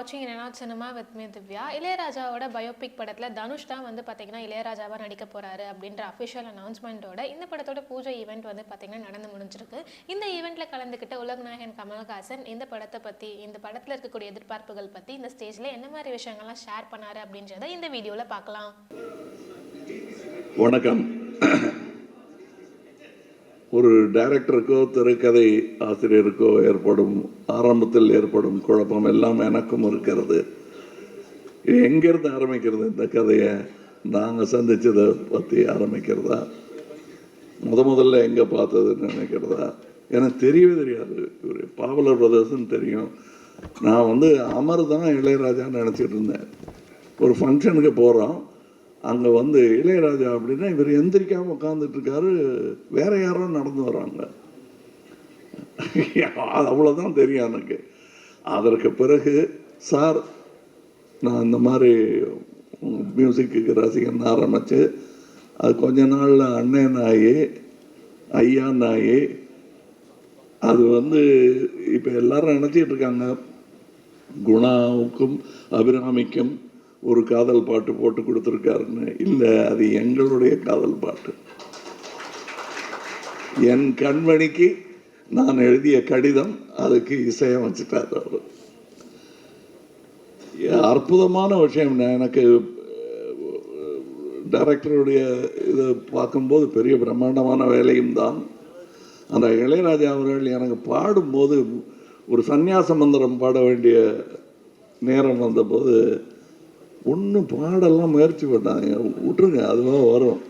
வாட்சிங் என்னன்னா cinema with me Divya. இளையராஜாவோட பயோபிக் படத்தில் தனுஷ் தான் வந்து பார்த்தீங்கன்னா இளையராஜாவாக நடிக்க போகிறாரு அப்படின்ற அஃபிஷியல் அனௌன்ஸ்மெண்ட்டோட இந்த படத்தோட பூஜை ஈவெண்ட் வந்து பார்த்தீங்கன்னா நடந்து முடிஞ்சிருக்கு. இந்த ஈவெண்ட்டில் கலந்துக்கிட்ட உலகநாயகன் கமல்ஹாசன் இந்த படத்தை பற்றி இந்த படத்தில் இருக்கக்கூடிய எதிர்பார்ப்புகள் பற்றி இந்த ஸ்டேஜில் என்ன மாதிரி விஷயங்கள்லாம் ஷேர் பண்ணாரு அப்படின்றத இந்த வீடியோவில் பார்க்கலாம். வணக்கம். ஒரு டைரக்டருக்கோ திரைக்கதை ஆசிரியருக்கோ ஏற்படும் ஆரம்பத்தில் ஏற்படும் குழப்பம் எல்லாம் எனக்கும் இருக்கிறது. எங்கேருந்து ஆரம்பிக்கிறது இந்த கதையை? நாங்கள் சந்தித்ததை பற்றி ஆரம்பிக்கிறதா? முத முதல்ல எங்கே பார்த்ததுன்னு நினைக்கிறதா? எனக்கு தெரியவே தெரியாது. இவர் பாவலர் பிரதர்ஸ்னு தெரியும். நான் வந்து அமர் தான் இளையராஜான்னு நினச்சிட்டு இருந்தேன். ஒரு ஃபங்க்ஷனுக்கு போகிறோம் அங்கே வந்து இளையராஜா அப்படின்னா இவர் எந்திரிக்காமல் உட்காந்துட்ருக்காரு வேற யாரோ நடந்து வராங்க. அது அவ்வளோதான் தெரியும் எனக்கு. அதற்கு பிறகு சார் நான் இந்த மாதிரி மியூசிக்கு ரசிகன் ஆரம்பித்து அது கொஞ்ச நாளில் அண்ணன் ஆகி ஐயா நாயி அது வந்து இப்போ எல்லாரும் நினச்சிட்டு இருக்காங்க. குணாவுக்கும் அபிராமிக்கும் ஒரு காதல் பாட்டு போட்டு கொடுத்துருக்காருன்னு. இல்லை அது எங்களுடைய காதல் பாட்டு. என் கண்மணிக்கு நான் எழுதிய கடிதம் அதுக்கு இசையமைச்சிட்டார் அவர். அற்புதமான விஷயம். நான் எனக்கு டைரக்டருடைய இதை பார்க்கும்போது பெரிய பிரம்மாண்டமான வேலையும் தான். அந்த இளையராஜா அவர்கள் எனக்கு பாடும்போது ஒரு சந்நியாச மந்திரம் பாட வேண்டிய நேரம் வந்தபோது ஒன்றும் பாடெல்லாம் முயற்சி பண்ணாங்க விட்டுருங்க அதுவாக வரும்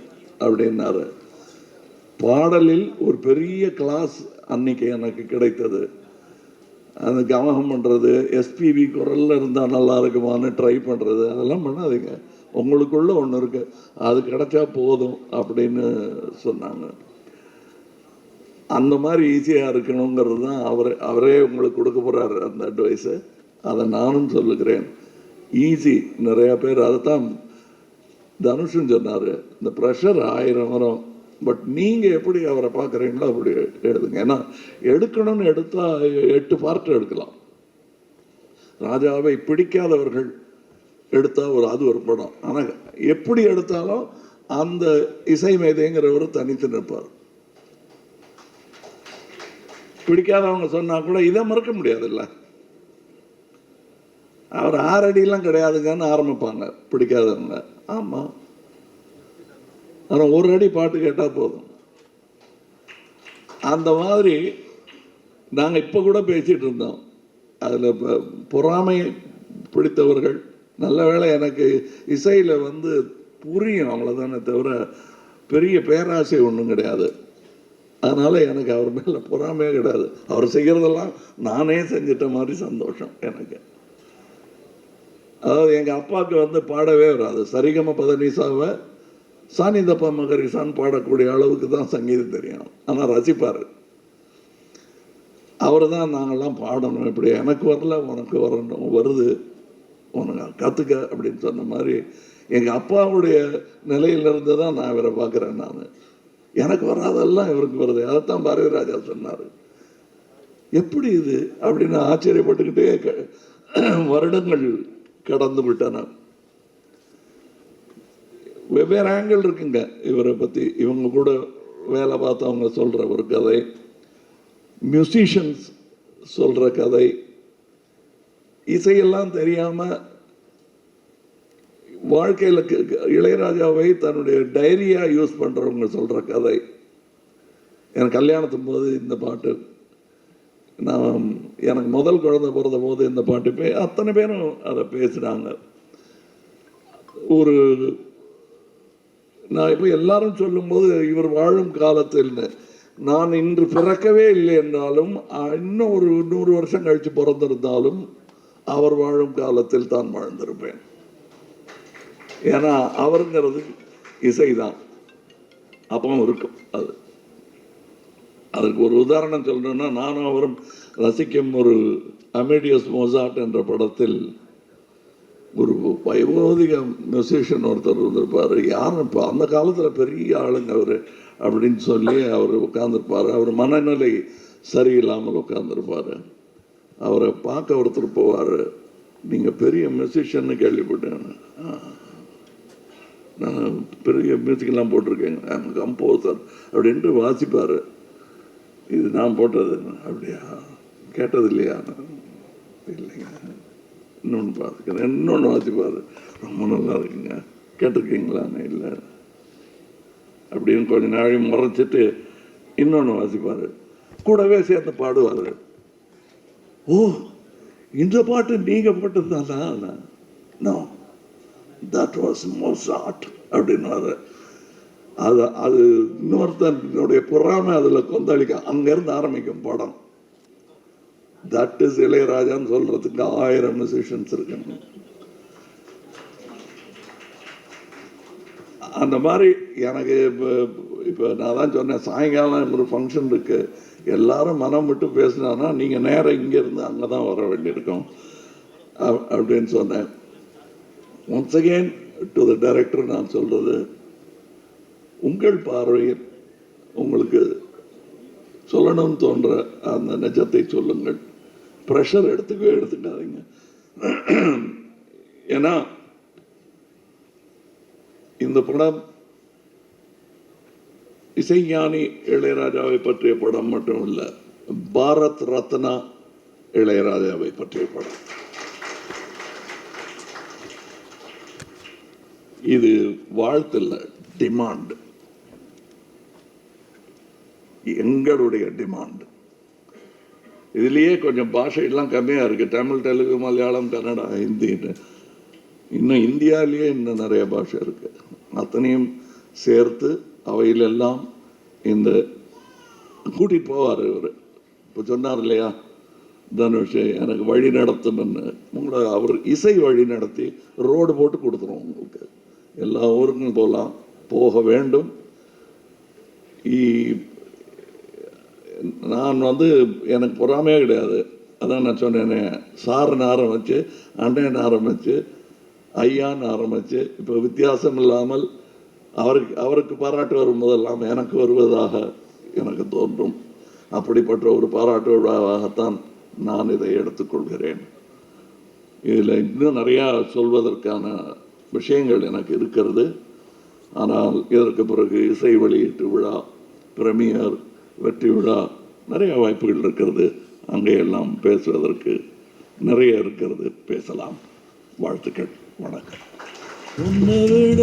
அப்படின்னாரு. பாடலில் ஒரு பெரிய கிளாஸ் அன்னைக்கு எனக்கு கிடைத்தது. அந்த கவனம் பண்ணுறது எஸ்பிபி குரலில் இருந்தால் நல்லா இருக்குமான்னு ட்ரை பண்ணுறது அதெல்லாம் பண்ணாதீங்க. உங்களுக்குள்ள ஒன்று இருக்கு. அது கிடைச்சா போதும் அப்படின்னு சொன்னாங்க. அந்த மாதிரி ஈஸியாக இருக்கணுங்கிறது தான் அவர் அவரே உங்களுக்கு கொடுக்க போகிறாரு அந்த அட்வைஸை அதை நானும் சொல்லுகிறேன். ஈஸி நிறையா பேர் அதைத்தான் தனுஷும் சொன்னார். இந்த ப்ரெஷர் ஆயிரம் வரும். பட் நீங்கள் எப்படி அவரை பார்க்குறீங்களோ அப்படி எழுதுங்க. ஏன்னா எடுக்கணும்னு எடுத்தால் எட்டு பார்ட் எடுக்கலாம். ராஜாவை பிடிக்காதவர்கள் எடுத்தால் ஒரு அது ஒரு படம். ஆனால் எப்படி எடுத்தாலும் அந்த இசை மேதைங்கிறவர் தனித்து நிற்பார். பிடிக்காதவங்க சொன்னா கூட இதை மறக்க முடியாதுல்ல. அவர் ஆறடிலாம் கிடையாதுங்கன்னு ஆரம்பிப்பாங்க. பிடிக்காதவங்க. ஆமாம் ஆனால் ஒரு அடி பாட்டு கேட்டால் போதும். அந்த மாதிரி நாங்கள் இப்போ கூட பேசிகிட்டு இருந்தோம். அதில் இப்போ பொறாமை பிடித்தவர்கள் நல்ல வேளை எனக்கு இசையில் வந்து புரியும் அவ்வளோதானே தவிர பெரிய பேராசை ஒன்றும் கிடையாது. அதனால் எனக்கு அவர் மேலே பொறாமையே கிடையாது. அவர் செய்கிறதெல்லாம் நானே செஞ்சிட்ட மாதிரி சந்தோஷம் எனக்கு. அதாவது எங்கள் அப்பாவுக்கு வந்து பாடவே வராது. சரிகம பதனிசாவை சானிதப்பா மகரிசான் பாடக்கூடிய அளவுக்கு தான் சங்கீதம் தெரியும். ஆனால் ரசிப்பார். அவர் தான் நாங்கள்லாம் பாடணும். இப்படி எனக்கு வரல உனக்கு வரணும் வருது. உனக்கு கற்றுக்க அப்படின்னு சொன்ன மாதிரி எங்கள் அப்பாவுடைய நிலையிலிருந்து தான் நான் இவரை பார்க்குறேன் நான். எனக்கு வராதெல்லாம் இவருக்கு வருது. அதைத்தான் பாரதி ராஜா சொன்னார். எப்படி இது? அப்படின்னு ஆச்சரியப்பட்டுக்கிட்டே க- வருடங்கள் கடந்து விட்டன வெவ்வேறு ஆங்கிள் இருக்குங்க. இவரை பற்றி இவங்க கூட வேலை பார்த்தவங்க சொல்கிற ஒரு கதை. மியூசிஷியன்ஸ் சொல்கிற கதை. இசையெல்லாம் தெரியாமல் வாழ்க்கையில் இளையராஜாவை தன்னுடைய டைரியாக யூஸ் பண்ணுறவங்க சொல்கிற கதை. எனக்கு கல்யாணத்தும் போது இந்த பாட்டு நான் எனக்கு முதல் குழந்தை பிறந்த போது இந்த பாட்டு பே அத்தனை பேரும் அதை பேசுகிறாங்க ஒரு நான் இப்போ எல்லாரும் சொல்லும்போது இவர் வாழும் காலத்தில்னு நான் இன்று பிறக்கவே இல்லை என்றாலும் இன்னும் ஒரு நூறு வருஷம் கழித்து பிறந்திருந்தாலும் அவர் வாழும் காலத்தில் தான் வாழ்ந்திருப்பேன். ஏன்னா அவருங்கிறது இசைதான். அப்பவும் இருக்கும் அது. அதுக்கு ஒரு உதாரணம் சொல்லணும்னா நானும் அவரும் ரசிக்கும் ஒரு அமேடியஸ் மொசாட் என்ற படத்தில் ஒரு வைபோதிக மியூசிஷியன் ஒருத்தர் இருந்திருப்பார். யாரும் இப்போ அந்த காலத்தில் பெரிய ஆளுங்க அவர் அப்படின்னு சொல்லி அவர் உட்காந்துருப்பார் அவர் மனநிலை சரியில்லாமல் உட்காந்துருப்பார் அவரை பார்க்க ஒருத்தர் போவார். நீங்கள் பெரிய மியூசிஷியன்னு கேள்விப்பட்டேன். நான் பெரிய மியூசிக்கெல்லாம் போட்டிருக்கேங்க கம்போசர் அப்படின்ட்டு வாசிப்பார். நான் போட்டது அப்படியா? கேட்டது இல்லையா இல்லைங்க. இன்னொன்று பார்த்துக்கிறேன். இன்னொன்று வாசிப்பார் ரொம்ப நல்லா இருக்குங்க. கேட்டிருக்கீங்களான்னு இல்லை. அப்படின்னு கொஞ்ச நாளையும் முறைச்சிட்டு இன்னொன்று வாசிப்பார் கூடவே சேர்ந்து பாடுவார். ஓ இந்த பாட்டு நீங்கள் போட்டது நான். தட் வாஸ் மோஸ்ட் ஆர்ட் அப்படின்னு அது அது இன்னொருத்தனுடைய பொறாமை அதில் கொந்தளிக்க அங்கேருந்து ஆரம்பிக்கும் படம். தட் இஸ் இளையராஜான்னு சொல்றதுக்கு ஆயிரம் மியூசிஷியன்ஸ் இருக்காங்க அந்த மாதிரி எனக்கு இப்போ இப்போ நான் தான் சொன்னேன் சாயங்காலம் ஒரு ஃபங்க்ஷன் இருக்கு. எல்லாரும் மனம் விட்டு பேசினான்னா நீங்கள் நேரம் இங்கேருந்து அங்கே தான் வர வேண்டியிருக்கும். அப்- அப்படின்னு சொன்னேன். Once again to the director நான் சொல்றது உங்கள் பார்வையில் உங்களுக்கு சொல்லணும்னு தோன்ற அந்த நிஜத்தை சொல்லுங்கள். ப்ரெஷர் எடுத்துக்கவே எடுத்துக்காதீங்க. ஏன்னா இந்த படம் இசைஞானி இளையராஜாவை பற்றிய படம் மட்டும் இல்லை பாரத் ரத்னா இளையராஜாவை பற்றிய படம். இது வாழ்த்துல டிமாண்ட் எங்களுடைய டிமாண்ட் இதுலயே கொஞ்சம் பாஷையெல்லாம் கம்மியா இருக்கு. தமிழ் தெலுங்கு மலையாளம் கன்னடா ஹிந்தின்னு இன்னும் இந்தியாவிலேயே இன்னும் நிறைய பாஷை இருக்கு. அத்தனையும் சேர்த்து அவையிலெல்லாம் இந்த கூட்டிட்டு போவார் இவர். இப்போ சொன்னார் இல்லையா? தனுஷ் எனக்கு வழி நடத்தணும்னு உங்களை அவர் இசை வழி நடத்தி ரோடு போட்டு கொடுத்துரும் உங்களுக்கு. எல்லா ஊருக்கும் போகலாம் போக வேண்டும். நான் வந்து எனக்கு பொறாமையே கிடையாது. அதான் நான் சொன்னேனே சாருன்னு ஆரம்பிச்சு அண்ணன் ஆரம்பிச்சு ஐயான்னு ஆரம்பித்து இப்போ வித்தியாசம் இல்லாமல் அவருக்கு அவருக்கு பாராட்டு வரும்போதெல்லாம் எனக்கு வருவதாக எனக்கு தோன்றும். அப்படிப்பட்ட ஒரு பாராட்டு விழாவாகத்தான் நான் இதை எடுத்துக்கொள்கிறேன். இதில் இன்னும் நிறையா சொல்வதற்கான விஷயங்கள் எனக்கு இருக்கிறது. ஆனால் இதற்கு பிறகு இசை வெளியீட்டு விழா பிரமியர் வெற்றி விழா நிறைய வாய்ப்புகள் இருக்கிறது. அங்கே எல்லாம் பேசுவதற்கு நிறைய இருக்கிறது. பேசலாம். வாழ்த்துக்கள். வணக்கம். உன்னை விட